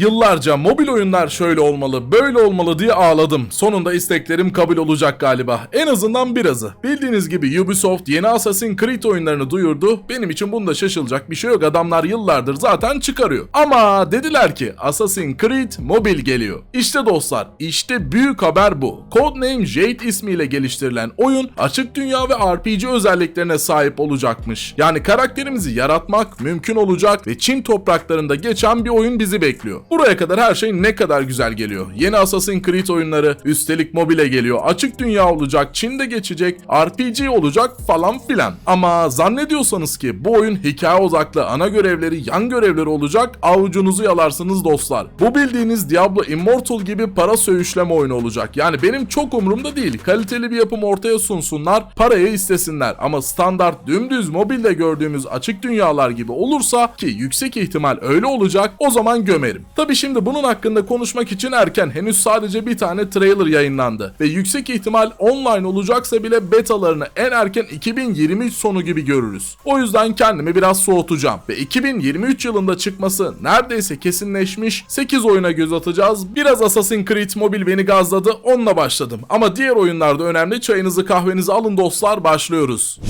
Yıllarca mobil oyunlar şöyle olmalı, böyle olmalı diye ağladım. Sonunda isteklerim kabul olacak galiba. En azından birazı. Bildiğiniz gibi Ubisoft yeni Assassin's Creed oyunlarını duyurdu. Benim için bunda şaşılacak bir şey yok. Adamlar yıllardır zaten çıkarıyor. Ama dediler ki Assassin's Creed mobil geliyor. İşte dostlar, işte büyük haber bu. Codename Jade ismiyle geliştirilen oyun açık dünya ve RPG özelliklerine sahip olacakmış. Yani karakterimizi yaratmak mümkün olacak ve Çin topraklarında geçen bir oyun bizi bekliyor. Buraya kadar her şey ne kadar güzel geliyor. Yeni Assassin's Creed oyunları üstelik mobile geliyor. Açık dünya olacak, Çin'de geçecek, RPG olacak falan filan. Ama zannediyorsanız ki bu oyun hikaye odaklı ana görevleri, yan görevleri olacak, avucunuzu yalarsınız dostlar. Bu bildiğiniz Diablo Immortal gibi para söğüşleme oyunu olacak. Yani benim çok umurumda değil. Kaliteli bir yapım ortaya sunsunlar, parayı istesinler. Ama standart dümdüz mobilde gördüğümüz açık dünyalar gibi olursa ki yüksek ihtimal öyle olacak o zaman gömerim. Tabi şimdi bunun hakkında konuşmak için erken. Henüz sadece bir tane trailer yayınlandı. Ve yüksek ihtimal online olacaksa bile betalarını en erken 2023 sonu gibi görürüz. O yüzden kendimi biraz soğutacağım. Ve 2023 yılında çıkması neredeyse kesinleşmiş. 8 oyuna göz atacağız. Biraz Assassin's Creed Mobile beni gazladı. Onunla başladım. Ama diğer oyunlarda önemli çayınızı kahvenizi alın dostlar. Başlıyoruz.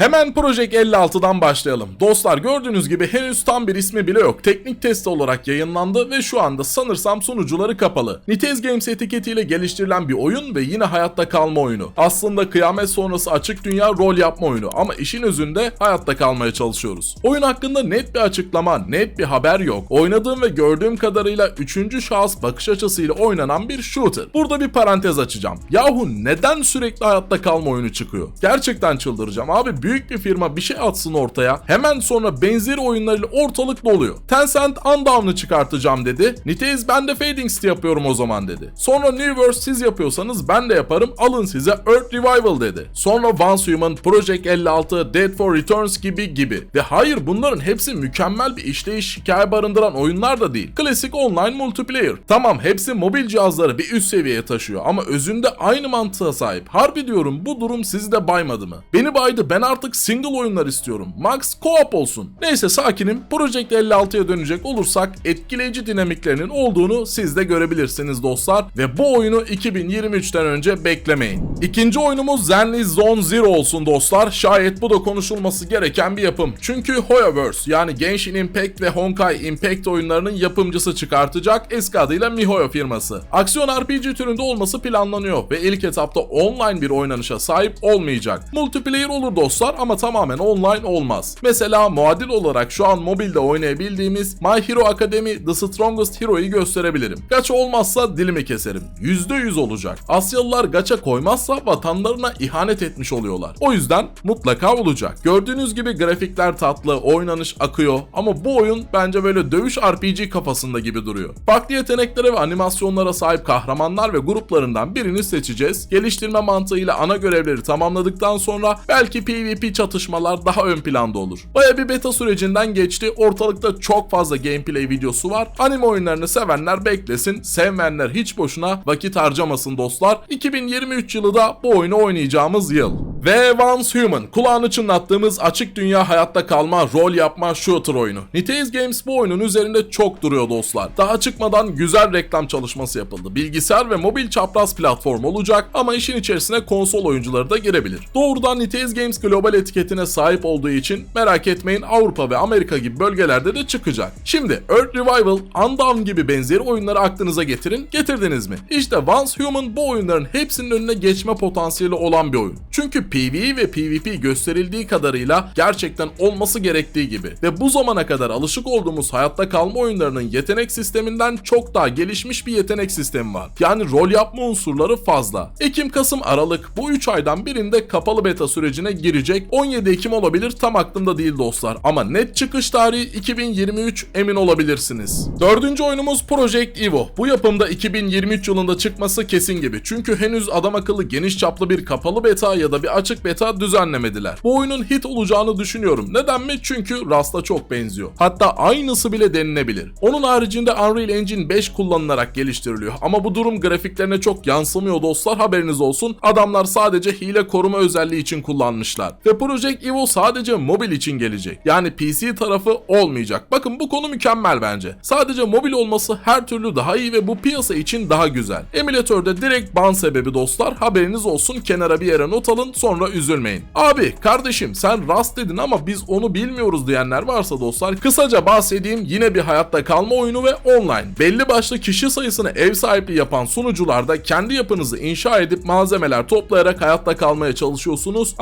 Hemen Project 56'dan başlayalım. Dostlar gördüğünüz gibi henüz tam bir ismi bile yok. Teknik test olarak yayınlandı ve şu anda sanırsam sunucuları kapalı. Nitez Games etiketiyle geliştirilen bir oyun ve yine hayatta kalma oyunu. Aslında kıyamet sonrası açık dünya rol yapma oyunu ama işin özünde hayatta kalmaya çalışıyoruz. Oyun hakkında net bir açıklama, net bir haber yok. Oynadığım ve gördüğüm kadarıyla 3. şahıs bakış açısıyla oynanan bir shooter. Burada bir parantez açacağım. Yahu neden sürekli hayatta kalma oyunu çıkıyor? Gerçekten çıldıracağım abi büyük bir firma bir şey atsın ortaya hemen sonra benzeri oyunlarıyla ortalık doluyor. Tencent Undown'ı çıkartacağım dedi. Niteyiz ben de Fading City yapıyorum o zaman dedi. Sonra New World siz yapıyorsanız ben de yaparım alın size Earth Revival dedi. Sonra Once Human, Project 56, Dead for Returns gibi gibi. Ve hayır bunların hepsi mükemmel bir işleyiş hikaye barındıran oyunlar da değil. Klasik online multiplayer. Tamam hepsi mobil cihazları bir üst seviyeye taşıyor ama özünde aynı mantığa sahip. Harbi diyorum bu durum sizi de baymadı mı? Beni baydı ben artık single oyunlar istiyorum. Max co-op olsun. Neyse sakinim. Project 56'ya dönecek olursak etkileyici dinamiklerinin olduğunu siz de görebilirsiniz dostlar. Ve bu oyunu 2023'ten önce beklemeyin. İkinci oyunumuz Zenly Zone Zero olsun dostlar. Şayet bu da konuşulması gereken bir yapım. Çünkü Hoyoverse yani Genshin Impact ve Honkai Impact oyunlarının yapımcısı çıkartacak eski adıyla MiHoYo firması. Aksiyon RPG türünde olması planlanıyor ve ilk etapta online bir oynanışa sahip olmayacak. Multiplayer olur dostlar ama tamamen online olmaz. Mesela muadil olarak şu an mobilde oynayabildiğimiz My Hero Academy The Strongest Hero'yu gösterebilirim. Gacha olmazsa dilimi keserim. %100 olacak. Asyalılar gacha koymazsa vatanlarına ihanet etmiş oluyorlar. O yüzden mutlaka olacak. Gördüğünüz gibi grafikler tatlı, oynanış akıyor ama bu oyun bence böyle dövüş RPG kafasında gibi duruyor. Farklı yeteneklere ve animasyonlara sahip kahramanlar ve gruplarından birini seçeceğiz. Geliştirme mantığıyla ana görevleri tamamladıktan sonra belki PvP çatışmalar daha ön planda olur. Baya bir beta sürecinden geçti. Ortalıkta çok fazla gameplay videosu var. Anime oyunlarını sevenler beklesin. Sevmeyenler hiç boşuna vakit harcamasın dostlar. 2023 yılı da bu oyunu oynayacağımız yıl. Ve Once Human, kulağını çınlattığımız açık dünya hayatta kalma, rol yapma shooter oyunu. Niteyiz Games bu oyunun üzerinde çok duruyor dostlar. Daha çıkmadan güzel reklam çalışması yapıldı. Bilgisayar ve mobil çapraz platform olacak ama işin içerisine konsol oyuncuları da girebilir. Doğrudan Niteyiz Games global etiketine sahip olduğu için merak etmeyin Avrupa ve Amerika gibi bölgelerde de çıkacak. Şimdi Earth Revival, Undown gibi benzeri oyunları aklınıza getirin. Getirdiniz mi? İşte Once Human bu oyunların hepsinin önüne geçme potansiyeli olan bir oyun. Çünkü PvE ve PvP gösterildiği kadarıyla gerçekten olması gerektiği gibi ve bu zamana kadar alışık olduğumuz hayatta kalma oyunlarının yetenek sisteminden çok daha gelişmiş bir yetenek sistemi var. Yani rol yapma unsurları fazla. Ekim, Kasım, Aralık bu 3 aydan birinde kapalı beta sürecine girecek. 17 Ekim olabilir tam aklımda değil dostlar ama net çıkış tarihi 2023 emin olabilirsiniz. Dördüncü oyunumuz Project Evo. Bu yapımda 2023 yılında çıkması kesin gibi. Çünkü henüz adam akıllı geniş çaplı bir kapalı beta ya da bir açık beta düzenlemediler. Bu oyunun hit olacağını düşünüyorum. Neden mi? Çünkü Rust'a çok benziyor. Hatta aynısı bile denilebilir. Onun haricinde Unreal Engine 5 kullanılarak geliştiriliyor. Ama bu durum grafiklerine çok yansımıyor dostlar haberiniz olsun. Adamlar sadece hile koruma özelliği için kullanmışlar. Ve Project Evo sadece mobil için gelecek. Yani PC tarafı olmayacak. Bakın bu konu mükemmel bence. Sadece mobil olması her türlü daha iyi ve bu piyasa için daha güzel. Emülatörde direkt ban sebebi dostlar. Haberiniz olsun kenara bir yere not alın sonra üzülmeyin. Abi kardeşim sen Rust dedin ama biz onu bilmiyoruz diyenler varsa dostlar kısaca bahsedeyim yine bir hayatta kalma oyunu ve online. Belli başlı kişi sayısını ev sahipliği yapan sunucularda kendi yapınızı inşa edip malzemeler toplayarak hayatta kalmaya çalışıyorsunuz.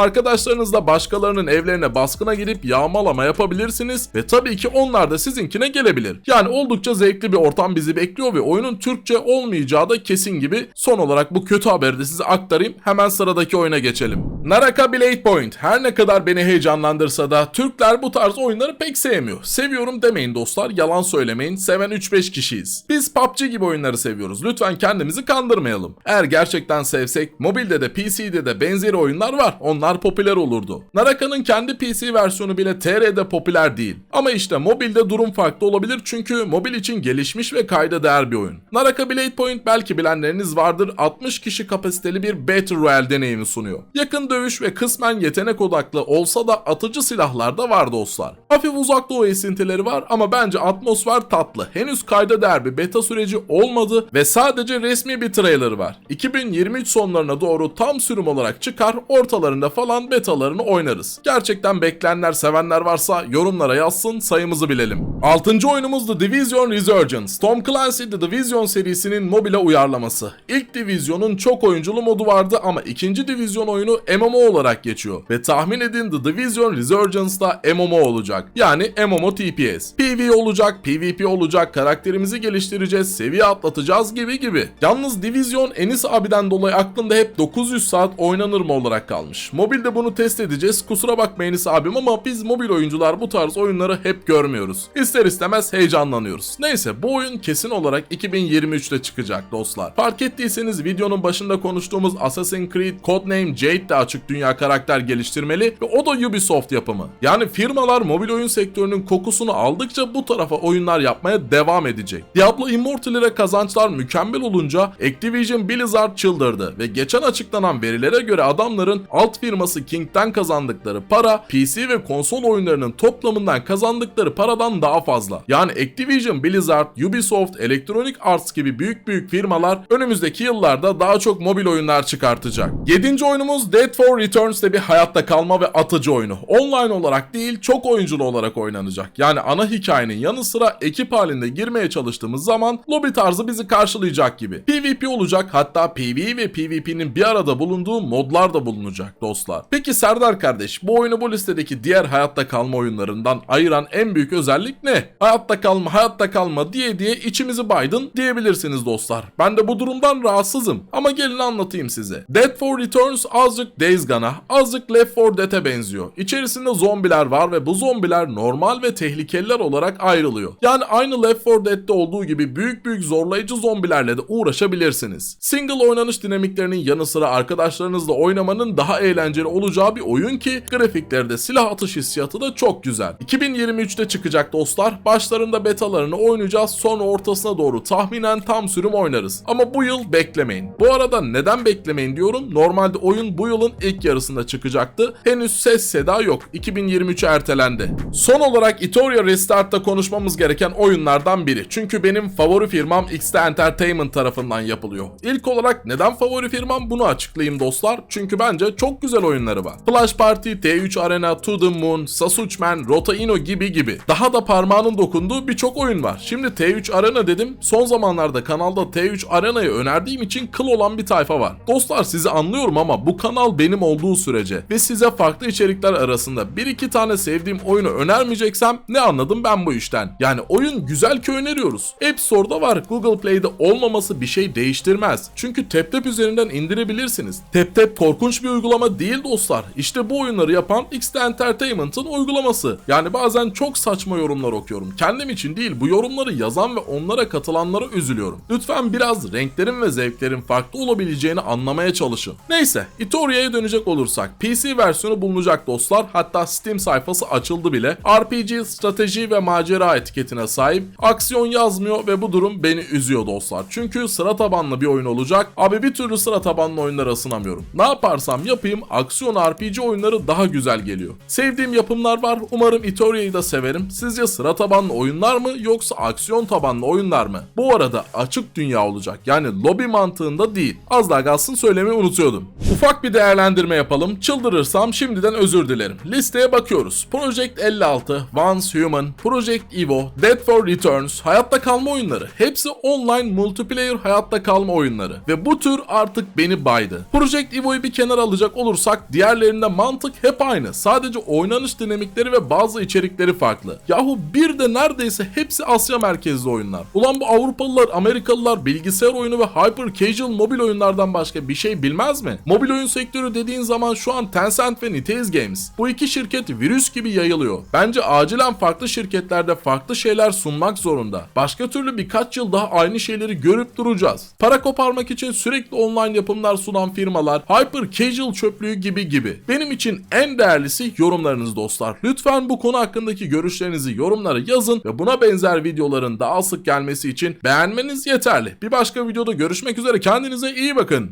Arkadaşlarınızla başkalarının evlerine baskına girip yağmalama yapabilirsiniz ve tabii ki onlar da sizinkine gelebilir. Yani oldukça zevkli bir ortam bizi bekliyor ve oyunun Türkçe olmayacağı da kesin gibi. Son olarak bu kötü haberi de size aktarayım. Hemen sıradaki oyuna geçelim. Naraka Blade Point her ne kadar beni heyecanlandırsa da Türkler bu tarz oyunları pek sevmiyor. Seviyorum demeyin dostlar yalan söylemeyin. Seven 3-5 kişiyiz. Biz PUBG gibi oyunları seviyoruz. Lütfen kendimizi kandırmayalım. Eğer gerçekten sevsek mobilde de PC'de de benzeri oyunlar var. Onlar popüler olurdu. Naraka'nın kendi PC versiyonu bile TR'de popüler değil. Ama işte mobilde durum farklı olabilir çünkü mobil için gelişmiş ve kayda değer bir oyun. Naraka Blade Point belki bilenleriniz vardır 60 kişi kapasiteli bir Battle Royale deneyimi sunuyor. Yakın dövüş ve kısmen yetenek odaklı olsa da atıcı silahlar da var dostlar. Hafif uzak doğu esintileri var ama bence atmosfer tatlı. Henüz kayda değer bir beta süreci olmadı ve sadece resmi bir trailer var. 2023 sonlarına doğru tam sürüm olarak çıkar ortalarında falan betalarını oynarız. Gerçekten bekleyenler sevenler varsa yorumlara yazsın sayımızı bilelim. 6. oyunumuz The Division Resurgence. Tom Clancy The Division serisinin mobile uyarlaması. İlk Division'un çok oyunculu modu vardı ama ikinci Division oyunu MMO olarak geçiyor. Ve tahmin edin The Division Resurgence'da MMO olacak. Yani MMO TPS. PvE olacak, PvP olacak, karakterimizi geliştireceğiz, seviye atlatacağız gibi gibi. Yalnız Division Enis abiden dolayı aklımda hep 900 saat oynanır mı olarak kalmış. Mobilde bunu test edeceğiz. Kusura bakma Enis abim ama biz mobil oyuncular bu tarz oyunları hep görmüyoruz. İster istemez heyecanlanıyoruz. Neyse bu oyun kesin olarak 2023'te çıkacak dostlar. Fark ettiyseniz videonun başında konuştuğumuz Assassin's Creed Codename Jade de açık dünya karakter geliştirmeli ve o da Ubisoft yapımı. Yani firmalar mobil oyun sektörünün kokusunu aldıkça bu tarafa oyunlar yapmaya devam edecek. Diablo Immortal'e kazançlar mükemmel olunca Activision Blizzard çıldırdı ve geçen açıklanan verilere göre adamların alt firması King'den kazandıkları para PC ve konsol oyunlarının toplamından kazandıkları paradan daha fazla. Yani Activision, Blizzard, Ubisoft, Electronic Arts gibi büyük büyük firmalar önümüzdeki yıllarda daha çok mobil oyunlar çıkartacak. 7. oyunumuz Dead for Returns de bir hayatta kalma ve atıcı oyunu. Online olarak değil çok oyunculu olarak oynanacak. Yani ana hikayenin yanı sıra ekip halinde girmeye çalıştığımız zaman lobby tarzı bizi karşılayacak gibi. PvP olacak hatta PvE ve PvP'nin bir arada bulunduğu modlar da bulunacak dostlar. Peki Serdar kardeş bu oyunu bu listedeki diğer hayatta kalma oyunlarından ayıran en büyük özellik ne? Hayatta kalma hayatta kalma diye diye içimizi baydın diyebilirsiniz dostlar. Ben de bu durumdan rahatsızım ama gelin anlatayım size. Dead for Returns azıcık Days Gone'a azıcık Left 4 Dead'e benziyor. İçerisinde zombiler var ve bu zombiler normal ve tehlikeliler olarak ayrılıyor. Yani aynı Left 4 Dead'de olduğu gibi büyük büyük zorlayıcı zombilerle de uğraşabilirsiniz. Single oynanış dinamiklerinin yanı sıra arkadaşlarınızla oynamanın daha eğlenceli olacağı bir oyun ki grafikleri de silah atış hissiyatı da çok güzel. 2023'te çıkacak dostlar. Başlarında betalarını oynayacağız sonra ortasına doğru tahminen tam sürüm oynarız. Ama bu yıl beklemeyin. Bu arada neden beklemeyin diyorum. Normalde oyun bu yılın ilk yarısında çıkacaktı. Henüz ses seda yok. 2023'e ertelendi. Son olarak Itoria Restart'ta konuşmamız gereken oyunlardan biri. Çünkü benim favori firmam X'te Entertainment tarafından yapılıyor. İlk olarak neden favori firmam bunu açıklayayım dostlar. Çünkü bence çok güzel oyunları var. Flash Party, T3 Arena, To The Moon, Sasuchman, Rotaino gibi gibi. Daha da parmağının dokunduğu birçok oyun var. Şimdi T3 Arena dedim. Son zamanlarda kanalda T3 Arena'yı önerdiğim için kıl olan bir tayfa var. Dostlar sizi anlıyorum ama bu kanal benim olduğu sürece ve size farklı içerikler arasında bir iki tane sevdiğim oyunu önermeyeceksem ne anladım ben bu işten? Yani oyun güzel ki öneriyoruz. App Store'da var. Google Play'de olmaması bir şey değiştirmez. Çünkü TapTap üzerinden indirebilirsiniz. TapTap korkunç bir uygulama değil dostlar. İşte bu oyunları yapan X'te Entertainment'ın uygulaması. Yani bazen çok saçma yorumlar okuyorum. Kendim için değil bu yorumları yazan ve onlara katılanlara üzülüyorum. Lütfen biraz renklerin ve zevklerin farklı olabileceğini anlamaya çalışın. Neyse, Itoria'ya dönecek olursak PC versiyonu bulunacak dostlar. Hatta Steam sayfası açıldı bile. RPG, strateji ve macera etiketine sahip. Aksiyon yazmıyor ve bu durum beni üzüyor dostlar. Çünkü sıra tabanlı bir oyun olacak. Abi bir türlü sıra tabanlı oyunlara ısınamıyorum. Ne yaparsam yapayım aksiyon RPG oyunları daha güzel geliyor. Sevdiğim yapımlar var. Umarım Itoria'yı da severim. Sizce sıra tabanlı oyunlar mı yoksa aksiyon tabanlı oyunlar mı? Bu arada açık dünya olacak. Yani lobi mantığında değil. Az daha kalsın söylemeyi unutuyordum. Ufak bir değerlendirme yapalım. Çıldırırsam şimdiden özür dilerim. Listeye bakıyoruz. Project 56, Once Human, Project Evo, Dead for Returns, hayatta kalma oyunları. Hepsi online multiplayer hayatta kalma oyunları. Ve bu tür artık beni baydı. Project Evo'yu bir kenara alacak olursak diğerlerinde mantık hep aynı. Sadece oynanış dinamikleri ve bazı içerikleri farklı. Yahu bir de neredeyse hepsi Asya merkezli oyunlar. Ulan bu Avrupalılar, Amerikalılar bilgisayar oyunu ve hyper casual mobil oyunlardan başka bir şey bilmez mi? Mobil oyun sektörü dediğin zaman şu an Tencent ve Niteiz Games. Bu iki şirket virüs gibi yayılıyor. Bence acilen farklı şirketlerde farklı şeyler sunmak zorunda. Başka türlü birkaç yıl daha aynı şeyleri görüp duracağız. Para koparmak için sürekli online yapımlar sunan firmalar, hyper casual çöplüğü gibi gibi. Benim için en değerlisi yorumlarınız dostlar. Lütfen bu konu hakkındaki görüşlerinizi yorumlara yazın ve buna benzer videoların daha sık gelmesi için beğenmeniz yeterli. Bir başka videoda görüşmek üzere kendinize iyi bakın.